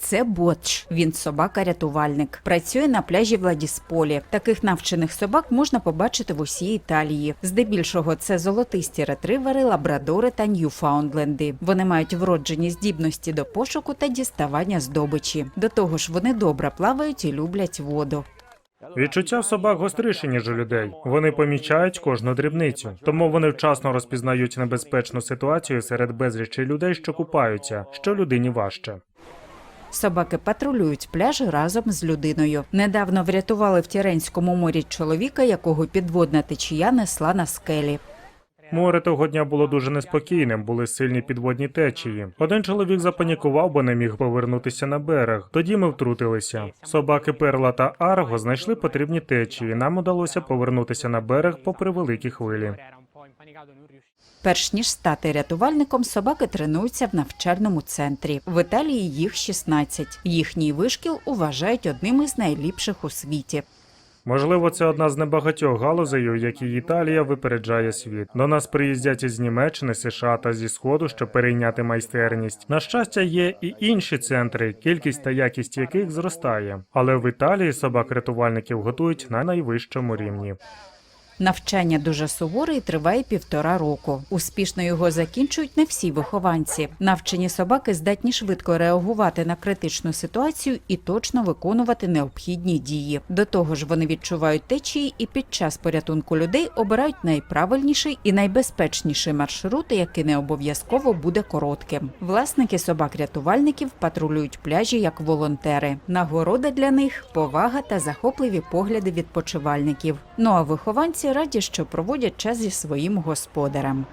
Це Ботч. Він собака-рятувальник. Працює на пляжі Владісполі. Таких навчених собак можна побачити в усій Італії. Здебільшого це золотисті ретривери, лабрадори та ньюфаундленди. Вони мають вроджені здібності до пошуку та діставання здобичі. До того ж, вони добре плавають і люблять воду. Відчуття в собак гостріше, ніж у людей. Вони помічають кожну дрібницю, тому вони вчасно розпізнають небезпечну ситуацію серед безлічі людей, що купаються, що людині важче. Собаки патрулюють пляжі разом з людиною. Недавно врятували в Тіренському морі чоловіка, якого підводна течія несла на скелі. Море того дня було дуже неспокійним, були сильні підводні течії. Один чоловік запанікував, бо не міг повернутися на берег. Тоді ми втрутилися. Собаки Перла та Арго знайшли потрібні течії. Нам удалося повернутися на берег попри великі хвилі. Перш ніж стати рятувальником, собаки тренуються в навчальному центрі. В Італії їх 16. Їхній вишкіл вважають одним із найліпших у світі. Можливо, це одна з небагатьох галузей, у якій Італія випереджає світ. До нас приїздять із Німеччини, США та зі сходу, щоб перейняти майстерність. На щастя, є і інші центри, кількість та якість яких зростає. Але в Італії собак рятувальників готують на найвищому рівні. Навчання дуже суворе і триває півтора року. Успішно його закінчують не всі вихованці. Навчені собаки здатні швидко реагувати на критичну ситуацію і точно виконувати необхідні дії. До того ж, вони відчувають течії і під час порятунку людей обирають найправильніший і найбезпечніший маршрут, який не обов'язково буде коротким. Власники собак-рятувальників патрулюють пляжі як волонтери. Нагорода для них повага та захопливі погляди відпочивальників. Ну а вихованці раді, що проводять час зі своїм господарем.